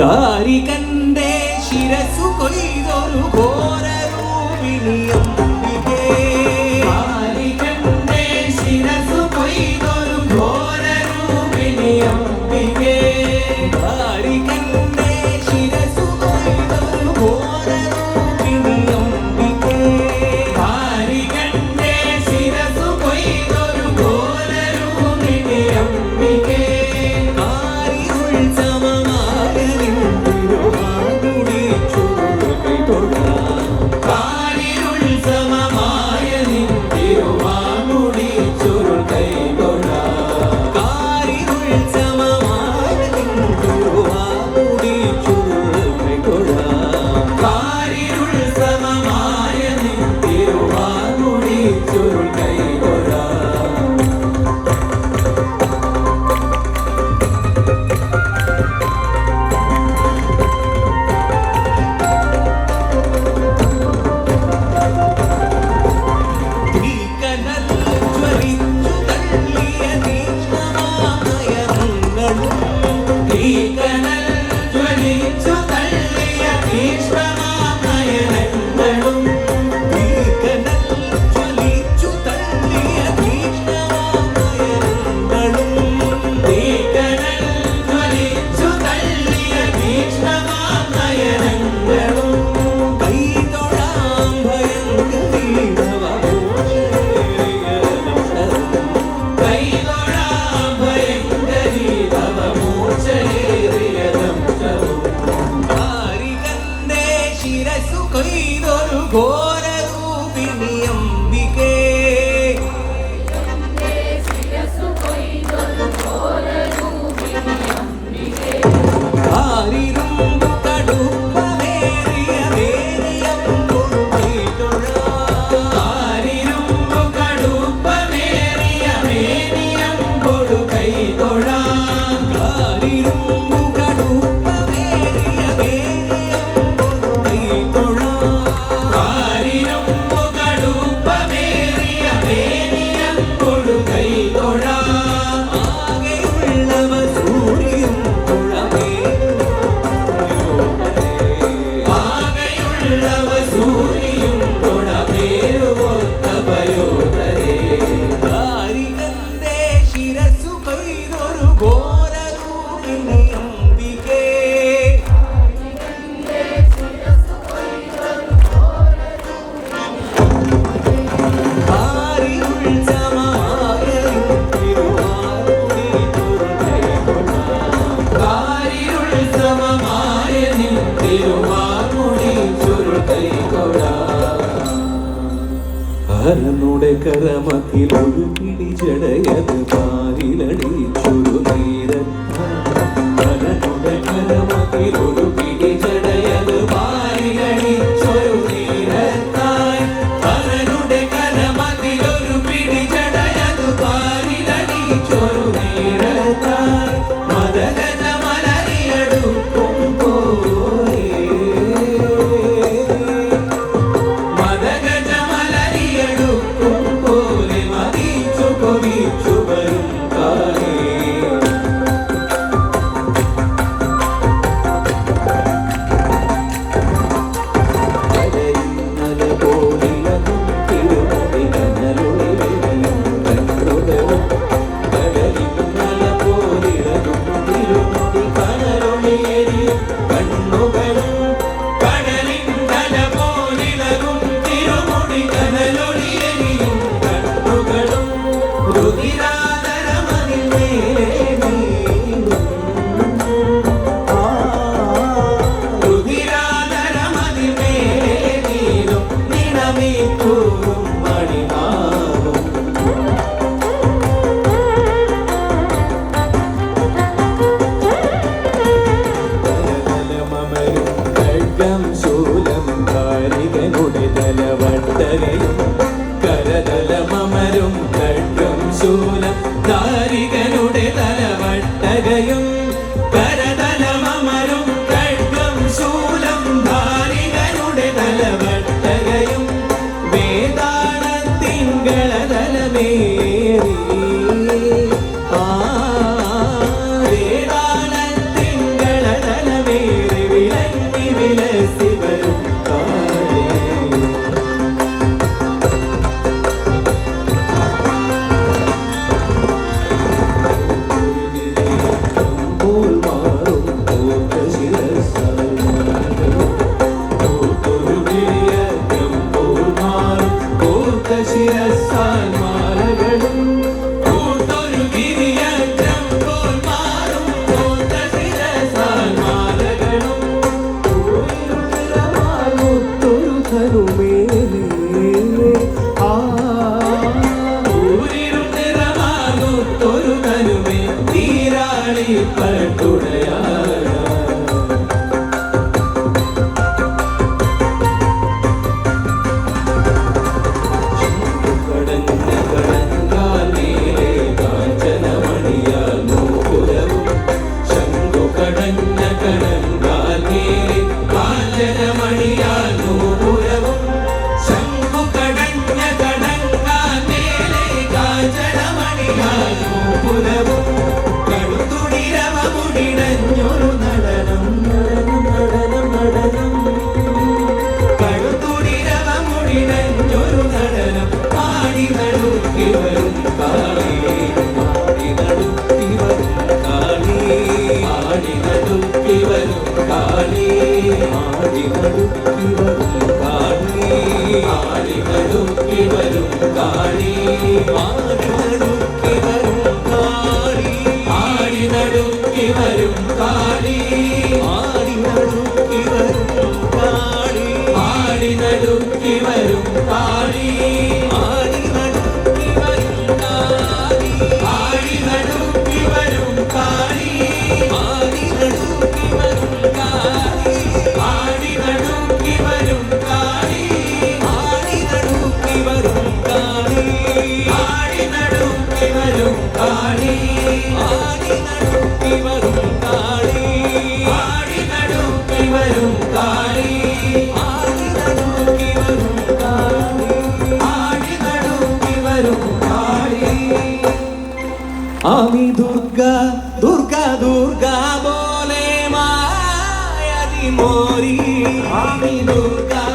దారి కందే శిరసు അരനുടെ കരമത്തിൽ ഒരു പിടി ജടയത് నీకు మణిమావు గడ్డం శూల கைவில சிவன் നിറഞ്ഞ കടന്നാൽ നേരെ കാഞ്ചനമണിയാൽ നൂപുരവും ശംഖു കടഞ്ഞ കടന്നാൽ നേരെ കാഞ്ചനമണിയാൽ നൂപുരവും കടുത്തുടിരവമുടിടഞ്ഞൊരു നടനം നടനം നടനം നടനം കടുത്തുടിരവമുടിടഞ്ഞൊരു നടനം പാടി നടുക്കി കാളി പാടി നടുക്കി കാളി പാടി ஆடி வரும் காளி ஆடி வரும் காளி ஆடி வரும் வரும் காளி ஆடி வரும் காளி ஆடி நடுக்கி வரும் காளி আমি দুর্গা দুর্গা দুর্গা বলে মায়াদি মরি। আমি দুর্গা